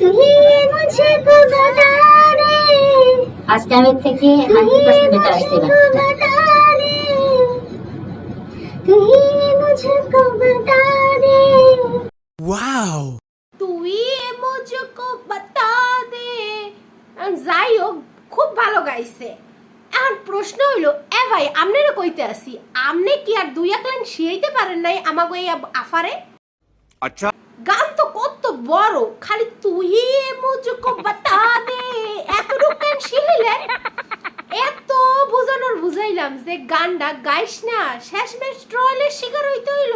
তুমি মুঝে কো বাতা রে আজকে আমি থেকে তুমি মুঝে কো বাতা রে ওয়াও তুই মুঝে কো বাতা দে যাই হোক খুব ভালো গাইছে। আর প্রশ্ন হইল এ ভাই আমনেরা কইতে আসি? আমনে কি আর দুই এক লাইন শিয়াইতে পারেন নাই আমাগো এই আফারে? আচ্ছা। গান তো কত বড়, খালি তুই মুজুকো বাতা দে এত রকম শিখিলেন এত বোঝানোর বুঝাইলাম যে গানটা গাইস না, শেষমেশ ট্রলের শিকার হইতে হইল।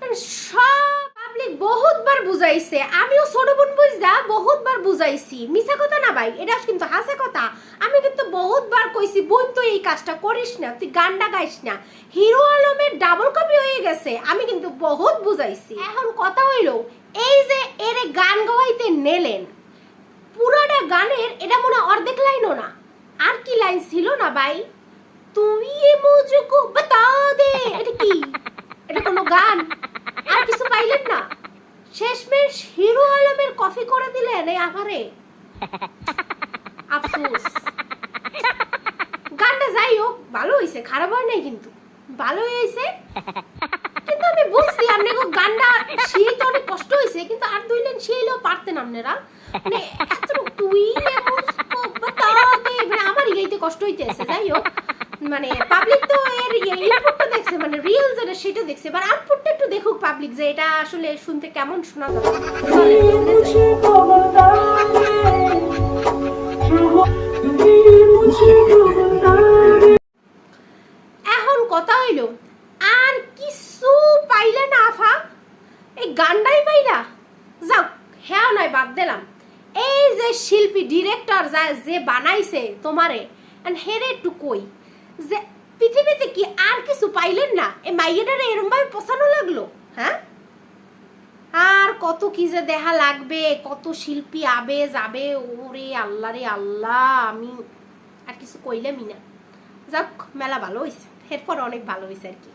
মানে সব পাবলিক বহুতবার বুঝাইছে, আমিও ছোট বোন বুঝদা বহুতবার বুঝাইছি। মিছা কথা না ভাই, এটা কিন্তু হাসা কথা। আমি কিন্তু বহুতবার কইছি, বোন তুই এই কাজটা করিস না, তুই গানটা গাইস না। হিরো আলমের গেছে আমি কিন্তু বহুত বুঝাইছি। এখন কথা হইল, এই যে এর গান গাওয়াইতে নেলেন, পুরাটা গানের এটা মনে অর্ধেক লাইনও না। আর কি লাইন ছিল না ভাই? তুই মুঝকো বাতা দে, এটা কি? এটা কোনো গান? আর কিছু পাইলেন না? শেষমেশ হিরো আলমের কফি করে দিলেন এই আমারে। আফসোস। গানটা যাই হোক, ভালো হয়েছে খারাপ হয় নাই কিন্তু। ভালো হয়েছে আমি বুঝছি আপনাকে গানটা শিখতে অনেক কষ্ট হয়েছে কিন্তু আর দুই লাইন সেই শিখলেও পারতেন আপনারা। মানে এত তুই মানে আমার ইয়েতে কষ্ট হইতেছে মানে পাবলিক তো এর ইনপুটটা দেখছে মানে সেটা দেখছে এবার আউটপুটটা একটু দেখুক পাবলিক যে এটা আসলে শুনতে কেমন শোনা যাবে চলেন, শুনে যাই। এখন কথা হইল আর কিছু পাইলে না আফা এই পাইলা যাও হ্যাঁ নয় বাদ দিলাম। এই যে শিল্পী ডিরেক্টর যা যে বানাইছে তোমারে হেরে একটু কই, যে পৃথিবীতে কি আর কিছু পাইলেন না? এই মাইয়াটারে এরম ভাবে পোষানো লাগল হ্যাঁ? আর কত কি যে দেখা লাগবে, কত শিল্পী আবে যাবে, ওরে আল্লাহ রে আল্লাহ, আমি আর কিছু কইলামই না। যাক, মেলা ভালো হয়েছে এরপর অনেক ভালো হয়েছে আর কি।